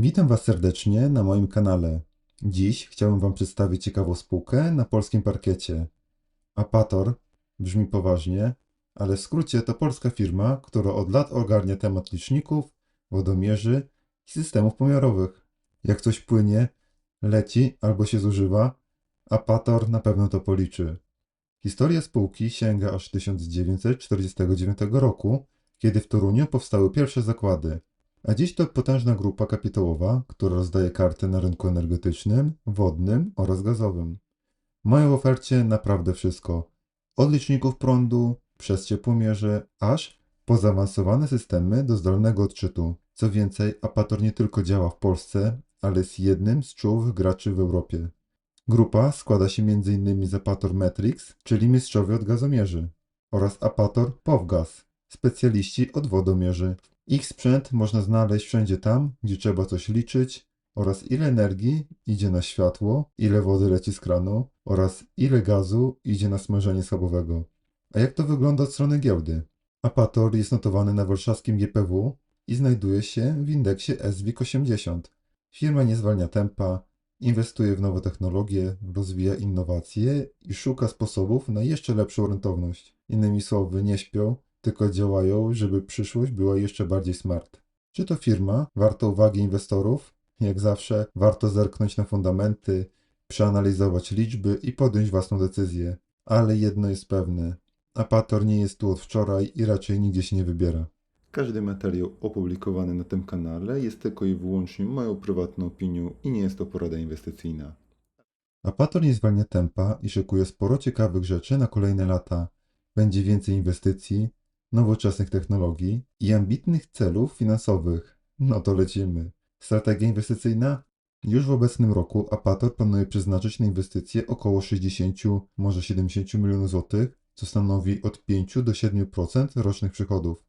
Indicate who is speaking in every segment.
Speaker 1: Witam Was serdecznie na moim kanale. Dziś chciałbym Wam przedstawić ciekawą spółkę na polskim parkiecie. Apator brzmi poważnie, ale w skrócie to polska firma, która od lat ogarnia temat liczników, wodomierzy i systemów pomiarowych. Jak coś płynie, leci albo się zużywa, Apator na pewno to policzy. Historia spółki sięga aż 1949 roku, kiedy w Toruniu powstały pierwsze zakłady. A dziś to potężna grupa kapitałowa, która rozdaje karty na rynku energetycznym, wodnym oraz gazowym. Mają w ofercie naprawdę wszystko. Od liczników prądu, przez ciepłomierze, aż po zaawansowane systemy do zdalnego odczytu. Co więcej, Apator nie tylko działa w Polsce, ale jest jednym z czołowych graczy w Europie. Grupa składa się m.in. z Apator Metrix, czyli mistrzowie od gazomierzy, oraz Apator Powgaz, specjaliści od wodomierzy. Ich sprzęt można znaleźć wszędzie tam, gdzie trzeba coś liczyć, oraz ile energii idzie na światło, ile wody leci z kranu, oraz ile gazu idzie na smażenie schabowego. A jak to wygląda od strony giełdy? Apator jest notowany na warszawskim GPW i znajduje się w indeksie SWIG 80. Firma nie zwalnia tempa, inwestuje w nowe technologie, rozwija innowacje i szuka sposobów na jeszcze lepszą rentowność. Innymi słowy, nie śpią, tylko działają, żeby przyszłość była jeszcze bardziej smart. Czy to firma warta uwagi inwestorów? Jak zawsze, warto zerknąć na fundamenty, przeanalizować liczby i podjąć własną decyzję. Ale jedno jest pewne: Apator nie jest tu od wczoraj i raczej nigdzie się nie wybiera. Każdy materiał opublikowany na tym kanale jest tylko i wyłącznie moją prywatną opinią i nie jest to porada inwestycyjna. Apator nie zwalnia tempa i szykuje sporo ciekawych rzeczy na kolejne lata. Będzie więcej inwestycji, nowoczesnych technologii i ambitnych celów finansowych. No to lecimy. Strategia inwestycyjna? Już w obecnym roku Apator planuje przeznaczyć na inwestycje około 60, może 70 milionów złotych, co stanowi od 5 do 7% rocznych przychodów.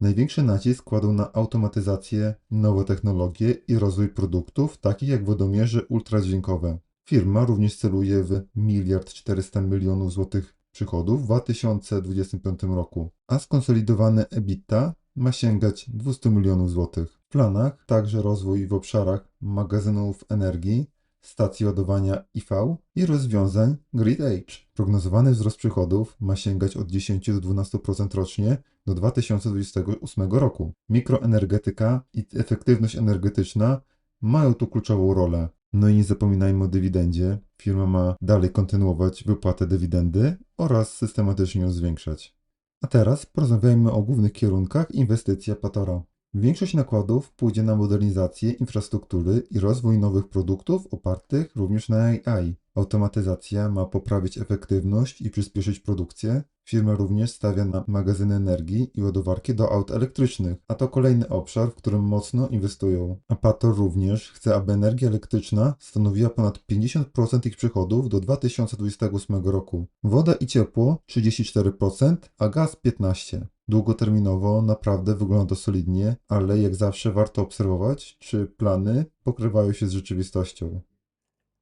Speaker 1: Największy nacisk kładą na automatyzację, nowe technologie i rozwój produktów takich jak wodomierze ultradźwiękowe. Firma również celuje w 1 400 milionów złotych przychodów w 2025 roku, a skonsolidowane EBITDA ma sięgać 200 milionów złotych. W planach także rozwój w obszarach magazynów energii, stacji ładowania IV i rozwiązań Grid Edge. Prognozowany wzrost przychodów ma sięgać od 10 do 12% rocznie do 2028 roku. Mikroenergetyka i efektywność energetyczna mają tu kluczową rolę. No i nie zapominajmy o dywidendzie. Firma ma dalej kontynuować wypłatę dywidendy oraz systematycznie ją zwiększać. A teraz porozmawiajmy o głównych kierunkach inwestycji Apatora. Większość nakładów pójdzie na modernizację infrastruktury i rozwój nowych produktów opartych również na AI. Automatyzacja ma poprawić efektywność i przyspieszyć produkcję. Firma również stawia na magazyny energii i ładowarki do aut elektrycznych, a to kolejny obszar, w którym mocno inwestują. Apator również chce, aby energia elektryczna stanowiła ponad 50% ich przychodów do 2028 roku. Woda i ciepło 34%, a gaz 15%. Długoterminowo naprawdę wygląda solidnie, ale jak zawsze warto obserwować, czy plany pokrywają się z rzeczywistością.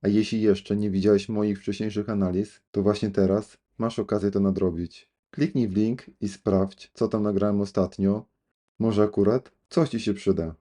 Speaker 1: A jeśli jeszcze nie widziałeś moich wcześniejszych analiz, to właśnie teraz masz okazję to nadrobić. Kliknij w link i sprawdź, co tam nagrałem ostatnio. Może akurat coś Ci się przyda.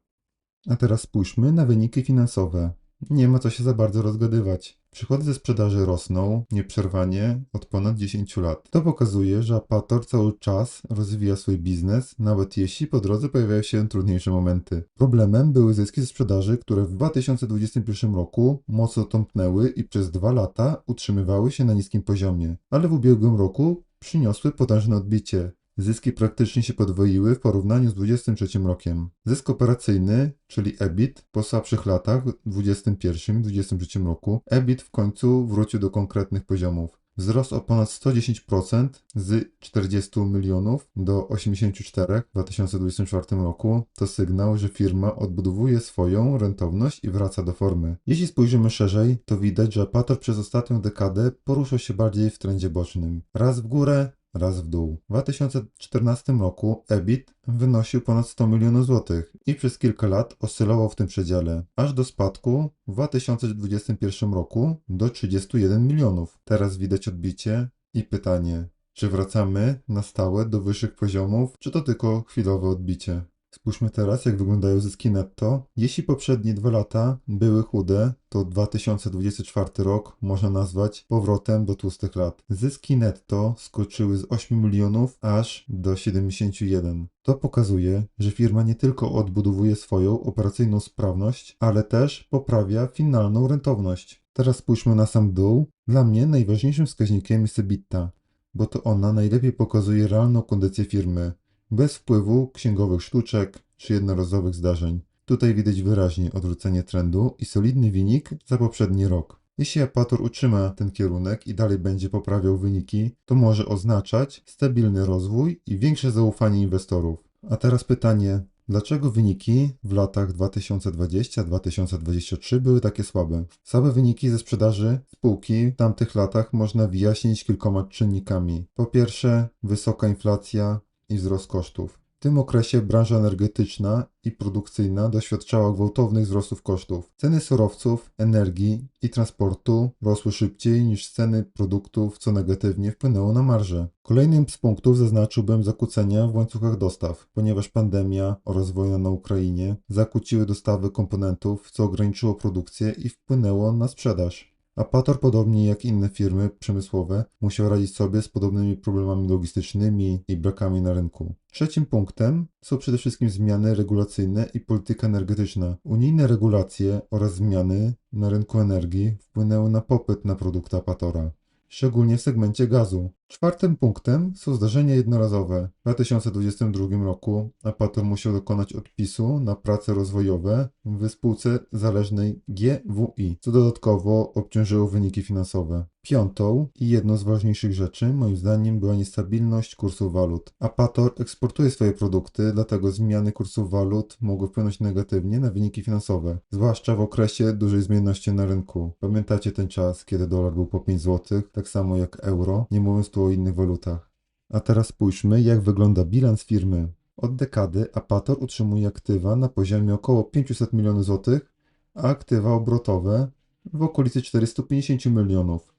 Speaker 1: A teraz spójrzmy na wyniki finansowe. Nie ma co się za bardzo rozgadywać. Przychody ze sprzedaży rosną nieprzerwanie od ponad 10 lat. To pokazuje, że Apator cały czas rozwija swój biznes, nawet jeśli po drodze pojawiają się trudniejsze momenty. Problemem były zyski ze sprzedaży, które w 2021 roku mocno tąpnęły i przez dwa lata utrzymywały się na niskim poziomie, ale w ubiegłym roku przyniosły potężne odbicie. Zyski praktycznie się podwoiły w porównaniu z 2023 rokiem. Zysk operacyjny, czyli EBIT, po słabszych latach w 2021 i 2023 roku, EBIT w końcu wrócił do konkretnych poziomów. Wzrost o ponad 110% z 40 milionów do 84 w 2024 roku to sygnał, że firma odbudowuje swoją rentowność i wraca do formy. Jeśli spojrzymy szerzej, to widać, że Apator przez ostatnią dekadę poruszał się bardziej w trendzie bocznym. Raz w górę, raz w dół. W 2014 roku EBIT wynosił ponad 100 milionów złotych i przez kilka lat oscylował w tym przedziale, aż do spadku w 2021 roku do 31 milionów. Teraz widać odbicie i pytanie, czy wracamy na stałe do wyższych poziomów, czy to tylko chwilowe odbicie? Spójrzmy teraz, jak wyglądają zyski netto. Jeśli poprzednie dwa lata były chude, to 2024 rok można nazwać powrotem do tłustych lat. Zyski netto skoczyły z 8 milionów aż do 71. To pokazuje, że firma nie tylko odbudowuje swoją operacyjną sprawność, ale też poprawia finalną rentowność. Teraz spójrzmy na sam dół. Dla mnie najważniejszym wskaźnikiem jest EBITDA, bo to ona najlepiej pokazuje realną kondycję firmy bez wpływu księgowych sztuczek czy jednorazowych zdarzeń. Tutaj widać wyraźnie odwrócenie trendu i solidny wynik za poprzedni rok. Jeśli Apator utrzyma ten kierunek i dalej będzie poprawiał wyniki, to może oznaczać stabilny rozwój i większe zaufanie inwestorów. A teraz pytanie, dlaczego wyniki w latach 2020-2023 były takie słabe? Słabe wyniki ze sprzedaży spółki w tamtych latach można wyjaśnić kilkoma czynnikami. Po pierwsze, wysoka inflacja, i wzrost kosztów. W tym okresie branża energetyczna i produkcyjna doświadczała gwałtownych wzrostów kosztów. Ceny surowców, energii i transportu rosły szybciej niż ceny produktów, co negatywnie wpłynęło na marżę. Kolejnym z punktów zaznaczyłbym zakłócenia w łańcuchach dostaw, ponieważ pandemia oraz wojna na Ukrainie zakłóciły dostawy komponentów, co ograniczyło produkcję i wpłynęło na sprzedaż. Apator, podobnie jak inne firmy przemysłowe, musiał radzić sobie z podobnymi problemami logistycznymi i brakami na rynku. Trzecim punktem są przede wszystkim zmiany regulacyjne i polityka energetyczna. Unijne regulacje oraz zmiany na rynku energii wpłynęły na popyt na produkty Apatora szczególnie w segmencie gazu. Czwartym punktem są zdarzenia jednorazowe. W 2022 roku Apator musiał dokonać odpisu na prace rozwojowe w spółce zależnej GWI, co dodatkowo obciążyło wyniki finansowe. Piątą i jedną z ważniejszych rzeczy, moim zdaniem, była niestabilność kursu walut. Apator eksportuje swoje produkty, dlatego zmiany kursów walut mogły wpłynąć negatywnie na wyniki finansowe, zwłaszcza w okresie dużej zmienności na rynku. Pamiętacie ten czas, kiedy dolar był po 5 zł, tak samo jak euro, nie mówiąc tu o innych walutach. A teraz spójrzmy, jak wygląda bilans firmy. Od dekady Apator utrzymuje aktywa na poziomie około 500 milionów złotych, a aktywa obrotowe w okolicy 450 milionów.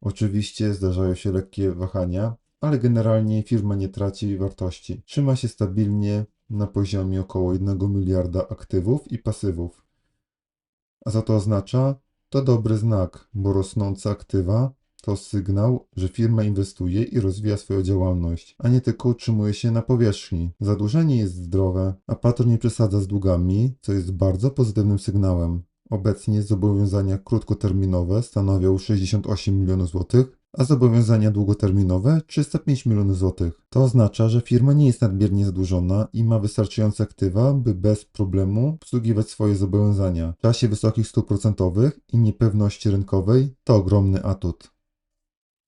Speaker 1: Oczywiście zdarzają się lekkie wahania, ale generalnie firma nie traci wartości. Trzyma się stabilnie na poziomie około 1 miliarda aktywów i pasywów. A co to oznacza? To dobry znak, bo rosnące aktywa to sygnał, że firma inwestuje i rozwija swoją działalność, a nie tylko utrzymuje się na powierzchni. Zadłużenie jest zdrowe, a patron nie przesadza z długami, co jest bardzo pozytywnym sygnałem. Obecnie zobowiązania krótkoterminowe stanowią 68 milionów złotych, a zobowiązania długoterminowe 305 milionów złotych. To oznacza, że firma nie jest nadmiernie zadłużona i ma wystarczające aktywa, by bez problemu obsługiwać swoje zobowiązania. W czasie wysokich stóp procentowych i niepewności rynkowej to ogromny atut.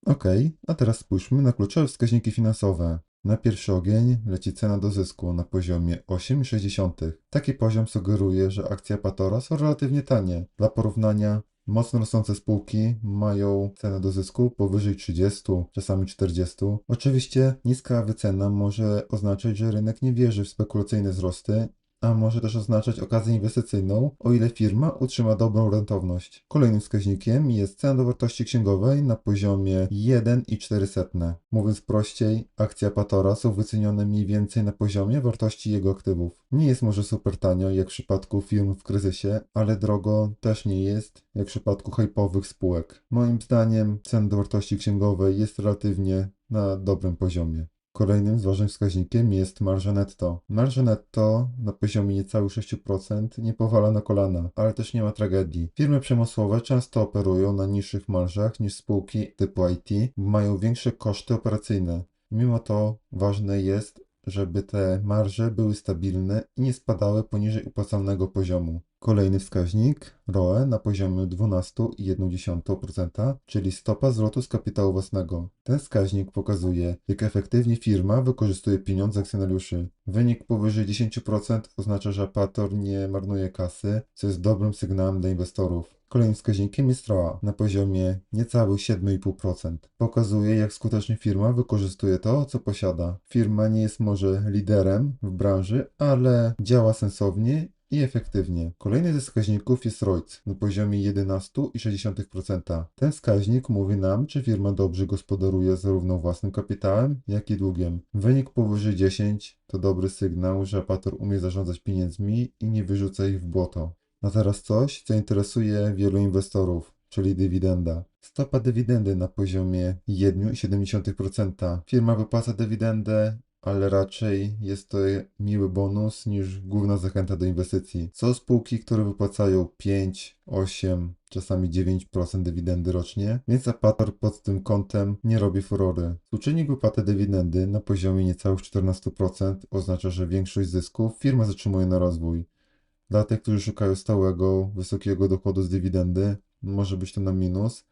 Speaker 1: Ok, a teraz spójrzmy na kluczowe wskaźniki finansowe. Na pierwszy ogień leci cena do zysku na poziomie 8,6. Taki poziom sugeruje, że akcje Patora są relatywnie tanie. Dla porównania, mocno rosnące spółki mają cenę do zysku powyżej 30, czasami 40. Oczywiście niska wycena może oznaczać, że rynek nie wierzy w spekulacyjne wzrosty a może też oznaczać okazję inwestycyjną, o ile firma utrzyma dobrą rentowność. Kolejnym wskaźnikiem jest cena do wartości księgowej na poziomie 1,4. Mówiąc prościej, akcje Patora są wycenione mniej więcej na poziomie wartości jego aktywów. Nie jest może super tanio jak w przypadku firm w kryzysie, ale drogo też nie jest jak w przypadku hypowych spółek. Moim zdaniem cena do wartości księgowej jest relatywnie na dobrym poziomie. Kolejnym ważnym wskaźnikiem jest marża netto. Marża netto na poziomie niecałych 6% nie powala na kolana, ale też nie ma tragedii. Firmy przemysłowe często operują na niższych marżach niż spółki typu IT, mają większe koszty operacyjne. Mimo to ważne jest, żeby te marże były stabilne i nie spadały poniżej opłacalnego poziomu. Kolejny wskaźnik ROE na poziomie 12,1%, czyli stopa zwrotu z kapitału własnego. Ten wskaźnik pokazuje, jak efektywnie firma wykorzystuje pieniądze akcjonariuszy. Wynik powyżej 10% oznacza, że Apator nie marnuje kasy, co jest dobrym sygnałem dla inwestorów. Kolejnym wskaźnikiem jest ROA na poziomie niecałych 7,5%. Pokazuje, jak skutecznie firma wykorzystuje to, co posiada. Firma nie jest może liderem w branży, ale działa sensownie i efektywnie. Kolejny ze wskaźników jest ROIC na poziomie 11,6%. Ten wskaźnik mówi nam, czy firma dobrze gospodaruje zarówno własnym kapitałem, jak i długiem. Wynik powyżej 10 to dobry sygnał, że apator umie zarządzać pieniędzmi i nie wyrzuca ich w błoto. A teraz coś, co interesuje wielu inwestorów, czyli dywidenda. Stopa dywidendy na poziomie 1,7%. Firma wypłaca dywidendę ale raczej jest to miły bonus niż główna zachęta do inwestycji. Są spółki, które wypłacają 5, 8, czasami 9% dywidendy rocznie, więc Apator pod tym kątem nie robi furory. Współczynnik wypłaty dywidendy na poziomie niecałych 14% oznacza, że większość zysków firma zatrzymuje na rozwój. Dla tych, którzy szukają stałego, wysokiego dochodu z dywidendy, może być to na minus,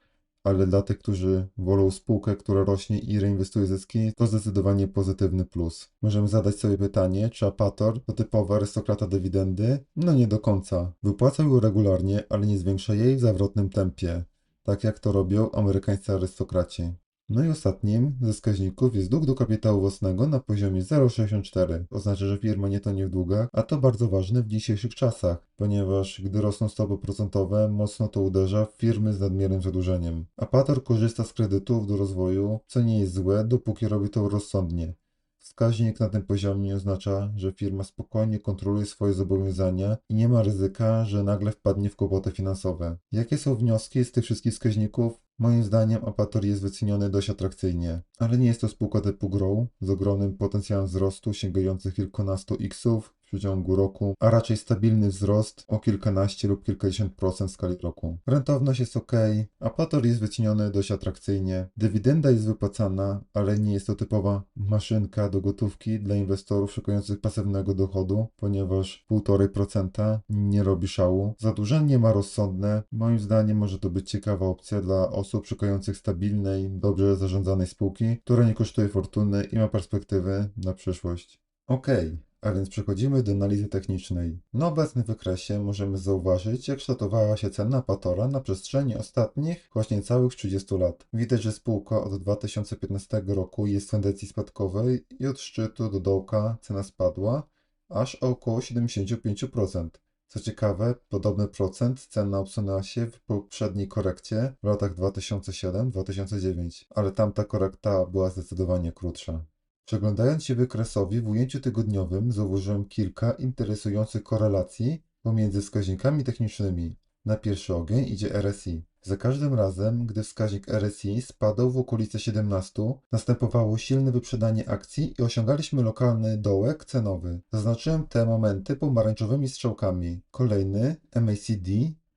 Speaker 1: ale dla tych, którzy wolą spółkę, która rośnie i reinwestuje zyski, to zdecydowanie pozytywny plus. Możemy zadać sobie pytanie, czy Apator to typowa arystokrata dywidendy? No nie do końca. Wypłaca ją regularnie, ale nie zwiększa jej w zawrotnym tempie, tak jak to robią amerykańscy arystokraci. No i ostatnim ze wskaźników jest dług do kapitału własnego na poziomie 0,64. Oznacza, że firma nie tonie w długach, a to bardzo ważne w dzisiejszych czasach, ponieważ gdy rosną stopy procentowe, mocno to uderza w firmy z nadmiernym zadłużeniem. Apator korzysta z kredytów do rozwoju, co nie jest złe, dopóki robi to rozsądnie. Wskaźnik na tym poziomie oznacza, że firma spokojnie kontroluje swoje zobowiązania i nie ma ryzyka, że nagle wpadnie w kłopoty finansowe. Jakie są wnioski z tych wszystkich wskaźników? Moim zdaniem Apator jest wyceniony dość atrakcyjnie, ale nie jest to spółka typu Grow z ogromnym potencjałem wzrostu sięgających kilkunastu xów w przeciągu roku, a raczej stabilny wzrost o kilkanaście lub kilkadziesiąt procent w skali roku. Rentowność jest ok, Apator jest wyceniony dość atrakcyjnie, dywidenda jest wypłacana, ale nie jest to typowa maszynka do gotówki dla inwestorów szukających pasywnego dochodu, ponieważ 1,5% nie robi szału. Zadłużenie ma rozsądne, moim zdaniem może to być ciekawa opcja dla osób szukających stabilnej, dobrze zarządzanej spółki, która nie kosztuje fortuny i ma perspektywy na przyszłość. Okej, a więc przechodzimy do analizy technicznej. Na obecnym wykresie możemy zauważyć, jak kształtowała się cena Patora na przestrzeni ostatnich właśnie całych 30 lat. Widać, że spółka od 2015 roku jest w tendencji spadkowej i od szczytu do dołka cena spadła aż o około 75%. Co ciekawe, podobny procent cena obsunęła się w poprzedniej korekcie w latach 2007-2009, ale tamta korekta była zdecydowanie krótsza. Przeglądając się wykresowi w ujęciu tygodniowym zauważyłem kilka interesujących korelacji pomiędzy wskaźnikami technicznymi. Na pierwszy ogień idzie RSI. Za każdym razem, gdy wskaźnik RSI spadał w okolice 17, następowało silne wyprzedanie akcji i osiągaliśmy lokalny dołek cenowy. Zaznaczyłem te momenty pomarańczowymi strzałkami. Kolejny MACD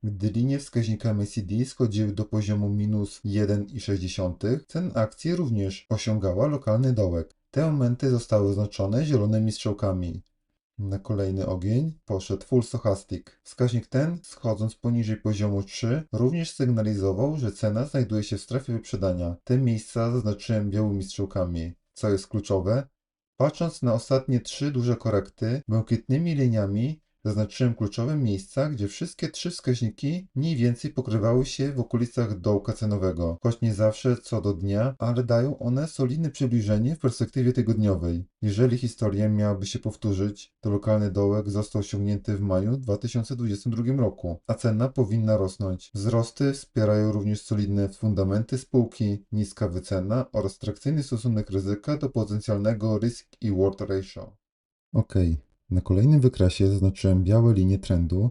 Speaker 1: gdy linie wskaźnika MACD schodziły do poziomu minus 1,6, cena akcji również osiągała lokalny dołek. Te momenty zostały oznaczone zielonymi strzałkami. Na kolejny ogień poszedł full stochastic. Wskaźnik ten, schodząc poniżej poziomu 3, również sygnalizował, że cena znajduje się w strefie wyprzedania. Te miejsca zaznaczyłem białymi strzałkami. Co jest kluczowe? Patrząc na ostatnie trzy duże korekty, błękitnymi liniami Zaznaczyłem kluczowe miejsca, gdzie wszystkie trzy wskaźniki mniej więcej pokrywały się w okolicach dołka cenowego, choć nie zawsze co do dnia, ale dają one solidne przybliżenie w perspektywie tygodniowej. Jeżeli historia miałaby się powtórzyć, to lokalny dołek został osiągnięty w maju 2022 roku, a cena powinna rosnąć. Wzrosty wspierają również solidne fundamenty spółki, niska wycena oraz trakcyjny stosunek ryzyka do potencjalnego risk i reward ratio. Okej, okay. Na kolejnym wykresie zaznaczyłem białe linie trendu.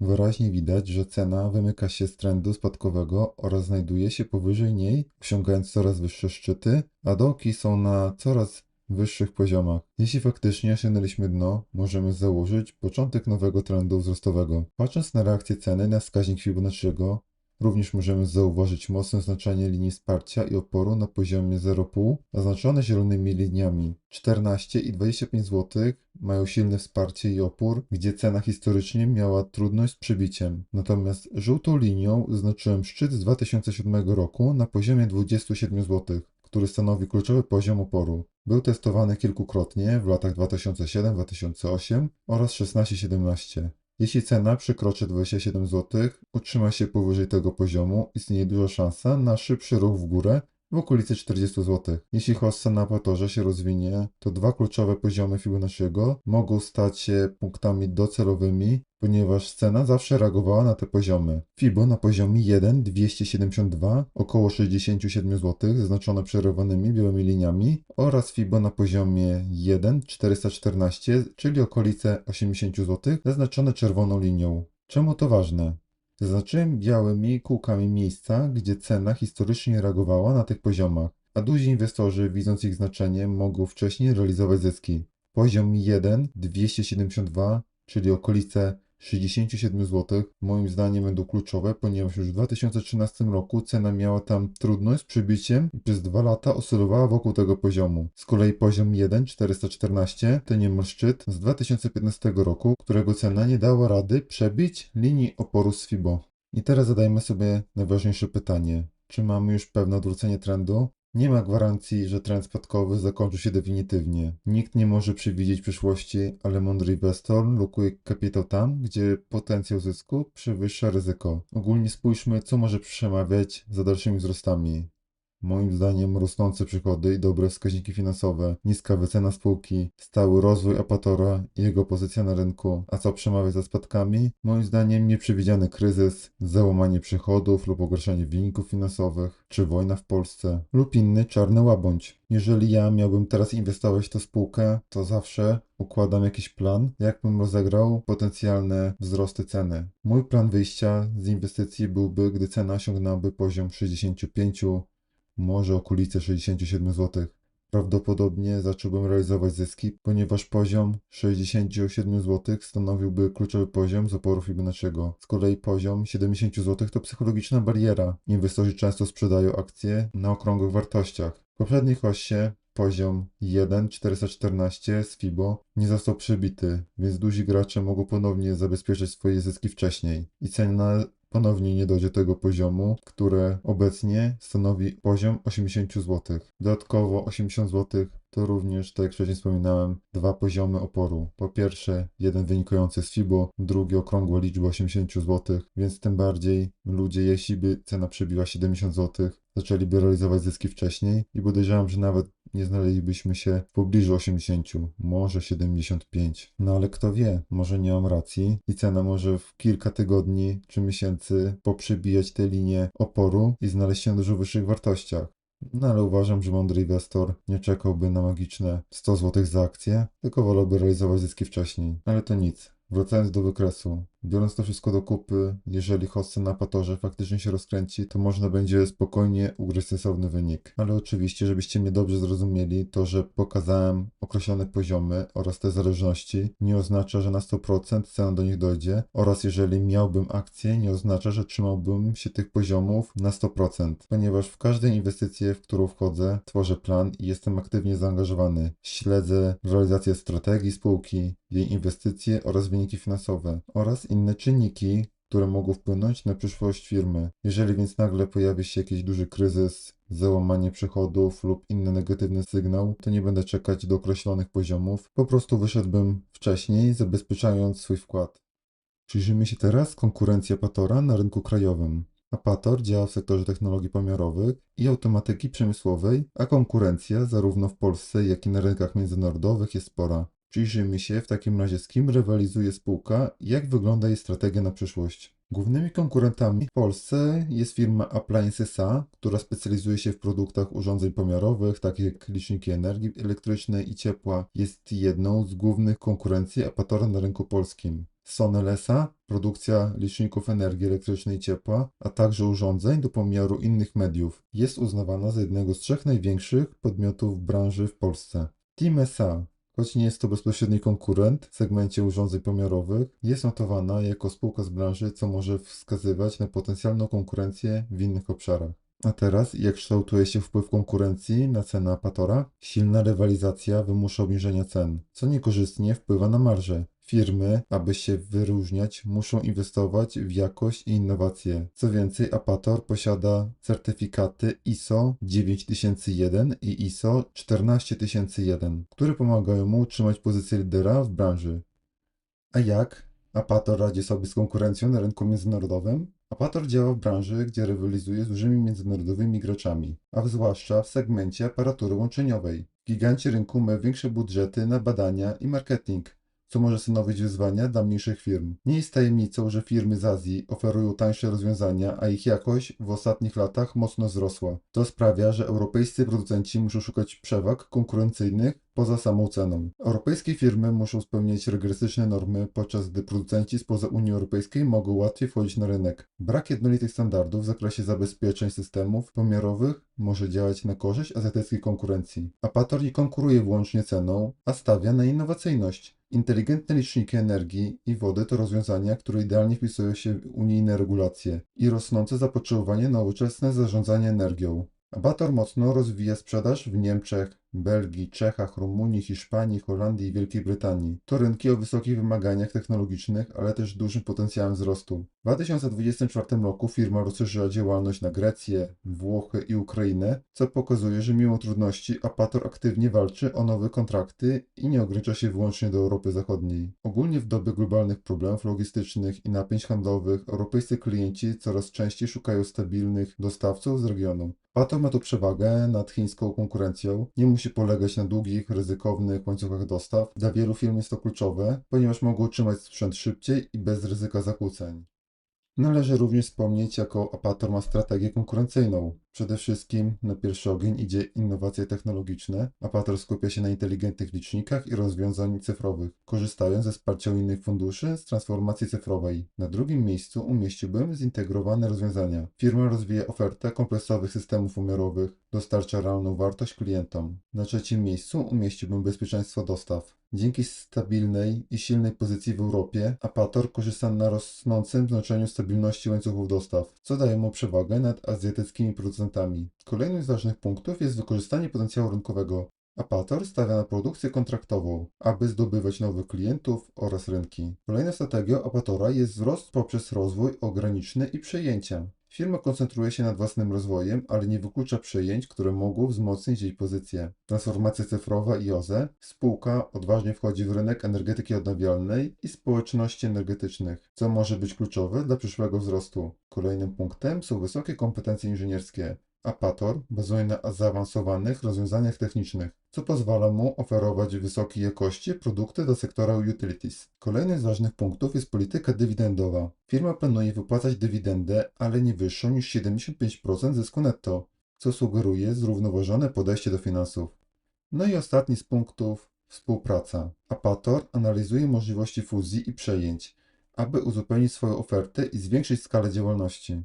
Speaker 1: Wyraźnie widać, że cena wymyka się z trendu spadkowego oraz znajduje się powyżej niej, osiągając coraz wyższe szczyty, a dołki są na coraz wyższych poziomach. Jeśli faktycznie osiągnęliśmy dno, możemy założyć początek nowego trendu wzrostowego. Patrząc na reakcję ceny na wskaźnik Fibonacciego, Również możemy zauważyć mocne znaczenie linii wsparcia i oporu na poziomie 0,5 naznaczone zielonymi liniami. 14 i 25 zł mają silne wsparcie i opór, gdzie cena historycznie miała trudność z przebiciem. Natomiast żółtą linią zaznaczyłem szczyt z 2007 roku na poziomie 27 zł który stanowi kluczowy poziom oporu. Był testowany kilkukrotnie w latach 2007-2008 oraz 16-17. Jeśli cena przekroczy 27 zł, utrzyma się powyżej tego poziomu, istnieje duża szansa na szybszy ruch w górę, w okolicy 40 zł. Jeśli hossa na Apatorze się rozwinie, to dwa kluczowe poziomy Fibonacciego mogą stać się punktami docelowymi, ponieważ cena zawsze reagowała na te poziomy. Fibo na poziomie 1, 272, około 67 zł, zaznaczone przerywanymi białymi liniami oraz Fibo na poziomie 1, 414, czyli okolice 80 zł, zaznaczone czerwoną linią. Czemu to ważne? Zaznaczyłem białymi kółkami miejsca, gdzie cena historycznie reagowała na tych poziomach, a duzi inwestorzy, widząc ich znaczenie, mogą wcześniej realizować zyski. Poziom 1, 272, czyli okolice 67 zł, moim zdaniem będą kluczowe, ponieważ już w 2013 roku cena miała tam trudność z przybiciem i przez dwa lata oscylowała wokół tego poziomu. Z kolei poziom 1, 414 to niemal szczyt z 2015 roku, którego cena nie dała rady przebić linii oporu z FIBO. I teraz zadajmy sobie najważniejsze pytanie. Czy mamy już pewne odwrócenie trendu? Nie ma gwarancji, że trend spadkowy zakończy się definitywnie. Nikt nie może przewidzieć przyszłości, ale mądry inwestor lokuje kapitał tam, gdzie potencjał zysku przewyższa ryzyko. Ogólnie spójrzmy, co może przemawiać za dalszymi wzrostami. Moim zdaniem rosnące przychody i dobre wskaźniki finansowe, niska wycena spółki, stały rozwój Apatora i jego pozycja na rynku. A co przemawia za spadkami? Moim zdaniem nieprzewidziany kryzys, załamanie przychodów lub pogorszenie wyników finansowych, czy wojna w Polsce, lub inny czarny łabędź. Jeżeli ja miałbym teraz inwestować w tę spółkę, to zawsze układam jakiś plan, jak bym rozegrał potencjalne wzrosty ceny. Mój plan wyjścia z inwestycji byłby, gdy cena osiągnęłaby poziom 65 może okolice 67 zł. Prawdopodobnie zacząłbym realizować zyski, ponieważ poziom 67 zł stanowiłby kluczowy poziom z oporu Fibonacciego. Z kolei poziom 70 zł to psychologiczna bariera. Inwestorzy często sprzedają akcje na okrągłych wartościach. W poprzedniej osie poziom 1,414 z FIBO nie został przebity, więc duzi gracze mogą ponownie zabezpieczyć swoje zyski wcześniej i cena ponownie nie dojdzie do tego poziomu, które obecnie stanowi poziom 80 zł. Dodatkowo 80 zł to również, tak jak wcześniej wspominałem, dwa poziomy oporu. Po pierwsze, jeden wynikający z FIBO, drugi okrągła liczba 80 zł, więc tym bardziej ludzie, jeśli by cena przebiła 70 zł, zaczęliby realizować zyski wcześniej i podejrzewam, że nawet nie znaleźlibyśmy się w pobliżu 80, może 75. No ale kto wie, może nie mam racji i cena może w kilka tygodni czy miesięcy poprzebijać te linie oporu i znaleźć się na dużo wyższych wartościach. No ale uważam, że mądry inwestor nie czekałby na magiczne 100 zł za akcję, tylko wolałby realizować zyski wcześniej. Ale to nic. Wracając do wykresu, biorąc to wszystko do kupy, jeżeli hossy na patorze faktycznie się rozkręci, to można będzie spokojnie ugryźć sensowny wynik. Ale oczywiście, żebyście mnie dobrze zrozumieli, to, że pokazałem określone poziomy oraz te zależności, nie oznacza, że na 100% cena do nich dojdzie oraz jeżeli miałbym akcję, nie oznacza, że trzymałbym się tych poziomów na 100%, ponieważ w każdej inwestycji, w którą wchodzę, tworzę plan i jestem aktywnie zaangażowany. Śledzę realizację strategii spółki, jej inwestycje oraz wyniki finansowe oraz inne czynniki, które mogą wpłynąć na przyszłość firmy. Jeżeli więc nagle pojawi się jakiś duży kryzys, załamanie przychodów lub inny negatywny sygnał, to nie będę czekać do określonych poziomów, po prostu wyszedłbym wcześniej, zabezpieczając swój wkład. Przyjrzyjmy się teraz konkurencji Apatora na rynku krajowym. Apator działa w sektorze technologii pomiarowych i automatyki przemysłowej, a konkurencja zarówno w Polsce, jak i na rynkach międzynarodowych jest spora. Przyjrzyjmy się w takim razie z kim rywalizuje spółka i jak wygląda jej strategia na przyszłość. Głównymi konkurentami w Polsce jest firma Appliances.a, która specjalizuje się w produktach urządzeń pomiarowych, takich jak liczniki energii elektrycznej i ciepła. Jest jedną z głównych konkurencji Apatora na rynku polskim. Sonelesa, produkcja liczników energii elektrycznej i ciepła, a także urządzeń do pomiaru innych mediów. Jest uznawana za jednego z trzech największych podmiotów branży w Polsce. Team SA Choć nie jest to bezpośredni konkurent w segmencie urządzeń pomiarowych, jest notowana jako spółka z branży, co może wskazywać na potencjalną konkurencję w innych obszarach. A teraz, jak kształtuje się wpływ konkurencji na cenę Apatora? Silna rywalizacja wymusza obniżenie cen, co niekorzystnie wpływa na marże. Firmy, aby się wyróżniać, muszą inwestować w jakość i innowacje. Co więcej, Apator posiada certyfikaty ISO 9001 i ISO 14001, które pomagają mu utrzymać pozycję lidera w branży. A jak Apator radzi sobie z konkurencją na rynku międzynarodowym? Apator działa w branży, gdzie rywalizuje z dużymi międzynarodowymi graczami, a zwłaszcza w segmencie aparatury łączeniowej. Giganci rynku mają większe budżety na badania i marketing, co może stanowić wyzwania dla mniejszych firm. Nie jest tajemnicą, że firmy z Azji oferują tańsze rozwiązania, a ich jakość w ostatnich latach mocno wzrosła. To sprawia, że europejscy producenci muszą szukać przewag konkurencyjnych poza samą ceną. Europejskie firmy muszą spełniać rygorystyczne normy, podczas gdy producenci spoza Unii Europejskiej mogą łatwiej wchodzić na rynek. Brak jednolitych standardów w zakresie zabezpieczeń systemów pomiarowych może działać na korzyść azjatyckiej konkurencji. Apator nie konkuruje wyłącznie ceną, a stawia na innowacyjność. Inteligentne liczniki energii i wody to rozwiązania, które idealnie wpisują się w unijne regulacje i rosnące zapotrzebowanie na nowoczesne zarządzanie energią. Abator mocno rozwija sprzedaż w Niemczech, Belgii, Czechach, Rumunii, Hiszpanii, Holandii i Wielkiej Brytanii. To rynki o wysokich wymaganiach technologicznych, ale też dużym potencjałem wzrostu. W 2024 roku firma rozszerzyła działalność na Grecję, Włochy i Ukrainę, co pokazuje, że mimo trudności Apator aktywnie walczy o nowe kontrakty i nie ogranicza się wyłącznie do Europy Zachodniej. Ogólnie w dobie globalnych problemów logistycznych i napięć handlowych, europejscy klienci coraz częściej szukają stabilnych dostawców z regionu. Apator ma tu przewagę nad chińską konkurencją, nie musi polegać na długich, ryzykownych łańcuchach dostaw. Dla wielu firm jest to kluczowe, ponieważ mogą utrzymać sprzęt szybciej i bez ryzyka zakłóceń. Należy również wspomnieć, jako Apator ma strategię konkurencyjną. Przede wszystkim na pierwszy ogień idzie innowacje technologiczne. Apator skupia się na inteligentnych licznikach i rozwiązań cyfrowych, korzystając ze wsparcia innych funduszy z transformacji cyfrowej. Na drugim miejscu umieściłbym zintegrowane rozwiązania. Firma rozwija ofertę kompleksowych systemów umiarowych, dostarcza realną wartość klientom. Na trzecim miejscu umieściłbym bezpieczeństwo dostaw. Dzięki stabilnej i silnej pozycji w Europie, Apator korzysta na rosnącym znaczeniu stabilności łańcuchów dostaw, co daje mu przewagę nad azjatyckimi producentami. Kolejnym z ważnych punktów jest wykorzystanie potencjału rynkowego. Apator stawia na produkcję kontraktową, aby zdobywać nowych klientów oraz rynki. Kolejną strategią Apatora jest wzrost poprzez rozwój ograniczny i przejęcia. Firma koncentruje się nad własnym rozwojem, ale nie wyklucza przejęć, które mogą wzmocnić jej pozycję. Transformacja cyfrowa i OZE. Spółka odważnie wchodzi w rynek energetyki odnawialnej i społeczności energetycznych, co może być kluczowe dla przyszłego wzrostu. Kolejnym punktem są wysokie kompetencje inżynierskie. Apator bazuje na zaawansowanych rozwiązaniach technicznych, co pozwala mu oferować wysokiej jakości produkty do sektora utilities. Kolejnym z ważnych punktów jest polityka dywidendowa. Firma planuje wypłacać dywidendę, ale nie wyższą niż 75% zysku netto, co sugeruje zrównoważone podejście do finansów. No i ostatni z punktów współpraca. Apator analizuje możliwości fuzji i przejęć, aby uzupełnić swoją ofertę i zwiększyć skalę działalności.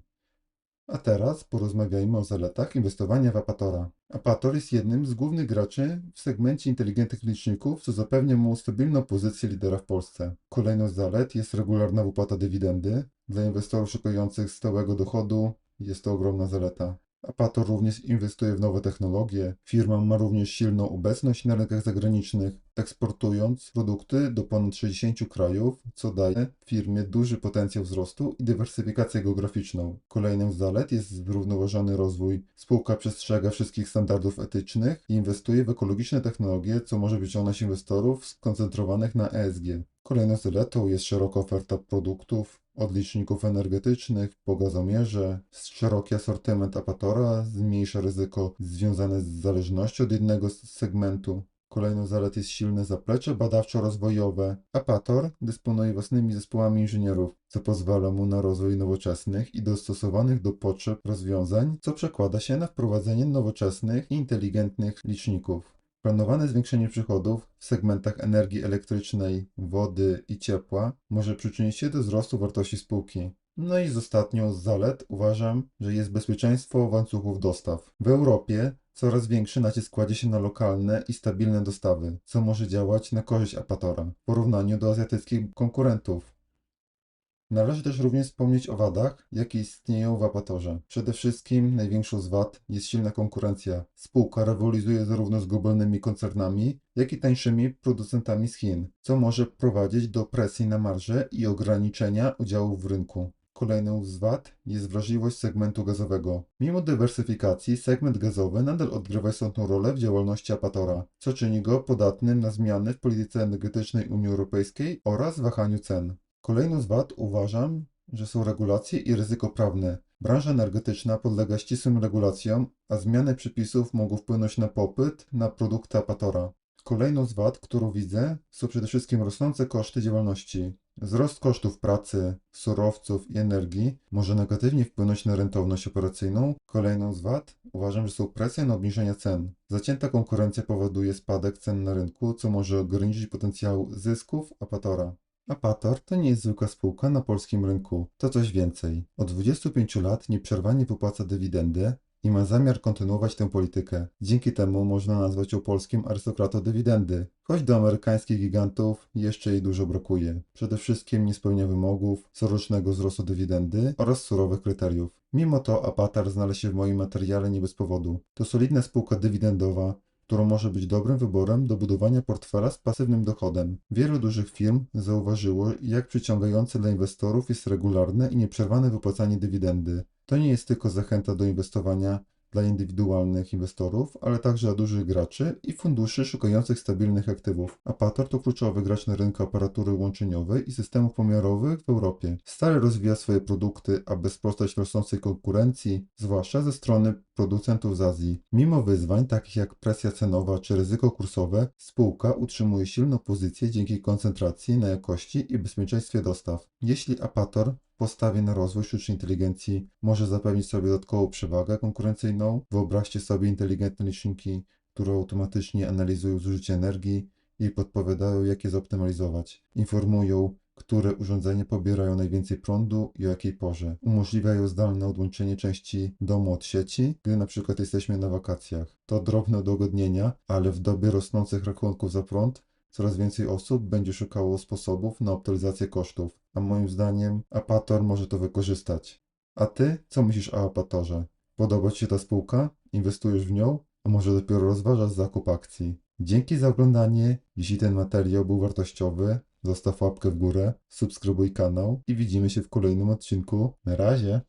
Speaker 1: A teraz porozmawiajmy o zaletach inwestowania w Apatora. Apator jest jednym z głównych graczy w segmencie inteligentnych liczników, co zapewnia mu stabilną pozycję lidera w Polsce. Kolejną z zalet jest regularna wypłata dywidendy. Dla inwestorów szukujących stałego dochodu jest to ogromna zaleta. Apator również inwestuje w nowe technologie. Firma ma również silną obecność na rynkach zagranicznych, eksportując produkty do ponad 60 krajów, co daje firmie duży potencjał wzrostu i dywersyfikację geograficzną. Kolejnym z zalet jest zrównoważony rozwój. Spółka przestrzega wszystkich standardów etycznych i inwestuje w ekologiczne technologie, co może wyciągnąć inwestorów skoncentrowanych na ESG. Kolejną zaletą jest szeroka oferta produktów, od liczników energetycznych po gazomierze, szeroki asortyment apatora zmniejsza ryzyko związane z zależnością od jednego segmentu. Kolejną zalet jest silne zaplecze badawczo-rozwojowe. Apator dysponuje własnymi zespołami inżynierów, co pozwala mu na rozwój nowoczesnych i dostosowanych do potrzeb rozwiązań, co przekłada się na wprowadzenie nowoczesnych i inteligentnych liczników. Planowane zwiększenie przychodów w segmentach energii elektrycznej, wody i ciepła może przyczynić się do wzrostu wartości spółki. No i z ostatnią z zalet uważam, że jest bezpieczeństwo łańcuchów dostaw. W Europie coraz większy nacisk kładzie się na lokalne i stabilne dostawy, co może działać na korzyść Apatora w porównaniu do azjatyckich konkurentów. Należy też również wspomnieć o wadach, jakie istnieją w Apatorze. Przede wszystkim największą z wad jest silna konkurencja. Spółka rywalizuje zarówno z globalnymi koncernami, jak i tańszymi producentami z Chin, co może prowadzić do presji na marże i ograniczenia udziału w rynku. Kolejną z wad jest wrażliwość segmentu gazowego. Mimo dywersyfikacji, segment gazowy nadal odgrywa istotną rolę w działalności Apatora, co czyni go podatnym na zmiany w polityce energetycznej Unii Europejskiej oraz wahaniu cen. Kolejną z wad uważam, że są regulacje i ryzyko prawne. Branża energetyczna podlega ścisłym regulacjom, a zmiany przepisów mogą wpłynąć na popyt na produkty Apatora. Kolejną z wad, którą widzę, są przede wszystkim rosnące koszty działalności. Wzrost kosztów pracy, surowców i energii może negatywnie wpłynąć na rentowność operacyjną. Kolejną z wad uważam, że są presje na obniżenie cen. Zacięta konkurencja powoduje spadek cen na rynku, co może ograniczyć potencjał zysków Apatora. Apator to nie jest zwykła spółka na polskim rynku, to coś więcej. Od 25 lat nieprzerwanie wypłaca dywidendy i ma zamiar kontynuować tę politykę. Dzięki temu można nazwać ją polskim arystokratą dywidendy. Choć do amerykańskich gigantów jeszcze jej dużo brakuje. Przede wszystkim nie spełnia wymogów, corocznego wzrostu dywidendy oraz surowych kryteriów. Mimo to Apatar znalazł się w moim materiale nie bez powodu. To solidna spółka dywidendowa, którą może być dobrym wyborem do budowania portfela z pasywnym dochodem. Wielu dużych firm zauważyło, jak przyciągające dla inwestorów jest regularne i nieprzerwane wypłacanie dywidendy. To nie jest tylko zachęta do inwestowania dla indywidualnych inwestorów, ale także dużych graczy i funduszy szukających stabilnych aktywów. Apator to kluczowy gracz na rynku aparatury łączeniowej i systemów pomiarowych w Europie. Stale rozwija swoje produkty, aby sprostać rosnącej konkurencji, zwłaszcza ze strony producentów z Azji. Mimo wyzwań takich jak presja cenowa czy ryzyko kursowe, spółka utrzymuje silną pozycję dzięki koncentracji na jakości i bezpieczeństwie dostaw. Jeśli Apator postawie na rozwój sztucznej inteligencji może zapewnić sobie dodatkową przewagę konkurencyjną. Wyobraźcie sobie inteligentne liczniki, które automatycznie analizują zużycie energii i podpowiadają, jak je zoptymalizować. Informują, które urządzenia pobierają najwięcej prądu i o jakiej porze. Umożliwiają zdalne odłączenie części domu od sieci, gdy na przykład jesteśmy na wakacjach. To drobne udogodnienia, ale w dobie rosnących rachunków za prąd coraz więcej osób będzie szukało sposobów na optymalizację kosztów, a moim zdaniem Apator może to wykorzystać. A ty, co myślisz o Apatorze? Podoba ci się ta spółka? Inwestujesz w nią? A może dopiero rozważasz zakup akcji? Dzięki za oglądanie. Jeśli ten materiał był wartościowy, zostaw łapkę w górę, subskrybuj kanał i widzimy się w kolejnym odcinku. Na razie!